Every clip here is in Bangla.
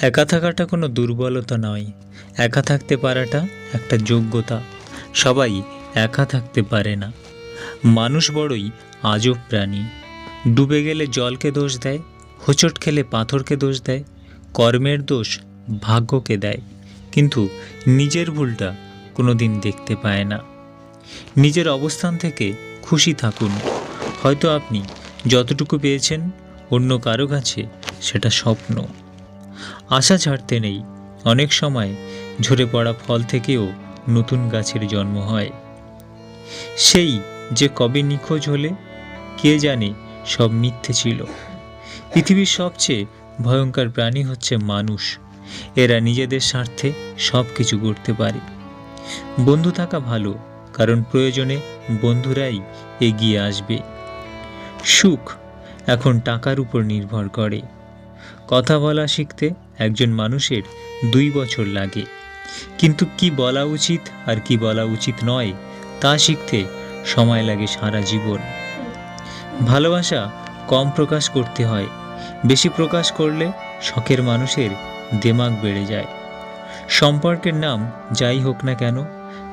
একা থাকাটা কোনো দুর্বলতা নয়। একা থাকতে পারাটা একটা যোগ্যতা। সবাই একা থাকতে পারে না। মানুষ বড়ই আজব প্রাণী। ডুবে গেলে জলকে দোষ দেয়, হোঁচট খেলে পাথরকে দোষ দেয়, কর্মের দোষ ভাগ্যকে দেয়। কিন্তু নিজের ভুলটা কোনো দিন দেখতে পায় না। নিজের অবস্থান থেকে খুশি থাকুন। হয়তো আপনি যতটুকু পেয়েছেন অন্য কারও কাছে সেটা স্বপ্ন। আশা ছাড়তে নেই। অনেক সময় ঝরে পড়া ফল থেকেও নতুন গাছের জন্ম হয়। সেই যে কবে নিখোঁজ হলে, কে জানে সব মিথ্যে ছিল। পৃথিবীর সবচেয়ে ভয়ঙ্কর প্রাণী হচ্ছে মানুষ। এরা নিজেদের স্বার্থে সব কিছু করতে পারে। বন্ধু থাকা ভালো, কারণ প্রয়োজনে বন্ধুরাই এগিয়ে আসবে। সুখ এখন টাকার উপর নির্ভর করে। কথা বলা শিখতে একজন মানুষের দুই বছর লাগে। কিন্তু কি বলা উচিত আর কি বলা উচিত নয়, তা শিখতে সময় লাগে সারা জীবন। ভালোবাসা কম প্রকাশ করতে হয়, বেশি প্রকাশ করলে শখের মানুষের দেমাগ বেড়ে যায়। সম্পর্কের নাম যাই হোক না কেন,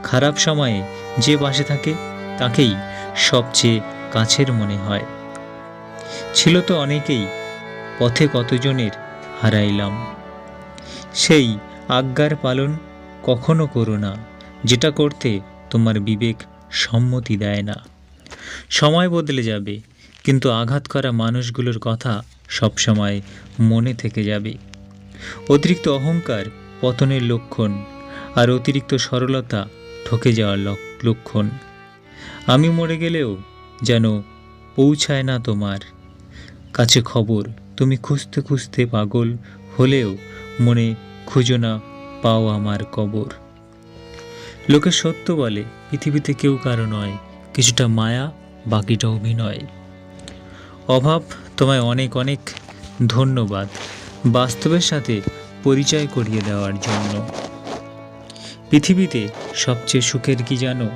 খারাপ সময়ে যে পাশে থাকে তাকেই সবচেয়ে কাছের মনে হয়। ছিল তো অনেকেই পথে কতজনের হারাইলাম। সেই আজ্ঞার পালন কখনো করো না, যেটা করতে তোমার বিবেক সম্মতি দেয় না। সময় বদলে যাবে, কিন্তু আঘাত করা মানুষগুলোর কথা সবসময় মনে থেকে যাবে। অতিরিক্ত অহংকার পতনের লক্ষণ, আর অতিরিক্ত সরলতা ঠকে যাওয়ার লক- লক্ষণ। আমি মরে গেলেও যেন পৌঁছায় না তোমার কাছে খবর। তুমি খুঁজতে খুঁজতে পাগল হলেও মনে খুঁজো না, পাও আমার কবর। লোকে সত্য বলে, পৃথিবীতে কেউ কারও নয়, কিছুটা মায়া, বাকিটা অভিনয়। অভাব তোমায় অনেক অনেক ধন্যবাদ, বাস্তবের সাথে পরিচয় করিয়ে দেওয়ার জন্য। পৃথিবীতে সবচেয়ে সুখের কি জানো?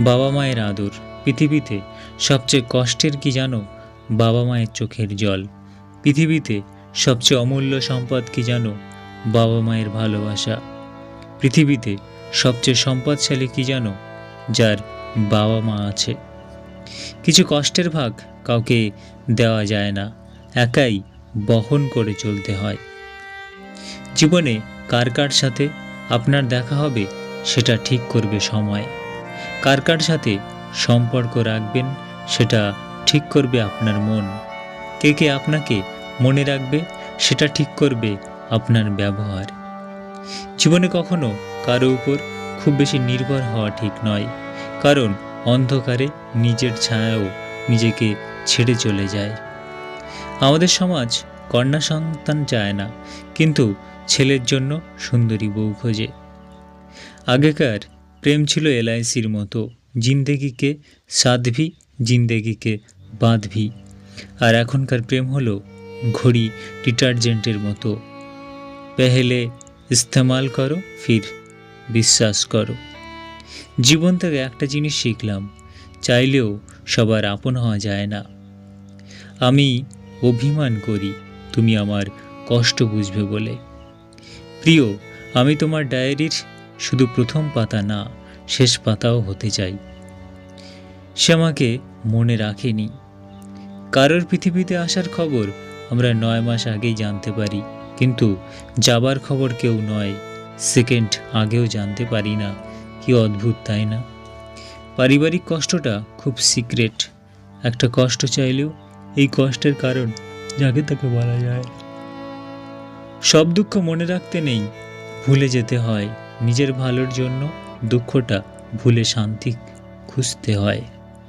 বাবা মায়ের আদর। পৃথিবীতে সবচেয়ে কষ্টের কি জানো? বাবা মায়ের চোখের জল। পৃথিবীতে সবচেয়ে অমূল্য সম্পদ কি জানো? বাবা মায়ের ভালোবাসা। পৃথিবীতে সবচেয়ে সম্পদশালী কি জানো? যার বাবা মা আছে। কিছু কষ্টের ভাগ কাউকে দেওয়া যায় না। একাই বহন করে চলতে হয়। জীবনে কার কার সাথে আপনার দেখা হবে, সেটা ঠিক করবে সময়। কার কার সাথে সম্পর্ক রাখবেন, সেটা ঠিক করবে আপনার মন। কে কে আপনাকে মনে রাখবে, সেটা ঠিক করবে আপনার ব্যবহার। জীবনে কখনো কারও উপর খুব বেশি নির্ভর হওয়া ঠিক নয়, কারণ অন্ধকারে নিজের ছায়াও নিজেকে ছেড়ে চলে যায়। আমাদের সমাজ কন্যা সন্তান চায় না, কিন্তু ছেলের জন্য সুন্দরী বউ খোঁজে। আগেকার প্রেম ছিল এলআইসির মতো, জিন্দেগিকে সাধভি, জিন্দেগিকে বাঁধভি। আর এখনকার প্রেম হলো ঘড়ি ডিটারজেন্টের মতো। পেহেলে, ইস্তেমাল করো, ফির বিশ্বাস করো। জীবন থেকে একটা জিনিস শিখলাম, চাইলেও সবার আপন হওয়া যায় না। আমি অভিমান করি, তুমি আমার কষ্ট বুঝবে বলে। প্রিয়, আমি তোমার ডায়েরির শুধু প্রথম পাতা না, শেষ পাতাও হতে চাই। সে আমাকে মনে রাখেনি। কারোর পৃথিবীতে আসার খবর আমরা নয় মাস আগেই জানতে পারি। কিন্তু যাবার খবর কেউ নয়, সেকেন্ড আগেও জানতে পারি না। কি অদ্ভুত, তাই না? পারিবারিক কষ্টটা খুব সিক্রেট। একটা কষ্ট চাইলেও এই কষ্টের কারণ যাকে তাকে বলা যায়। সব দুঃখ মনে রাখতে নেই, ভুলে যেতে হয়। নিজের ভালোর জন্য দুঃখটা ভুলে শান্তি খুঁজতে হয়।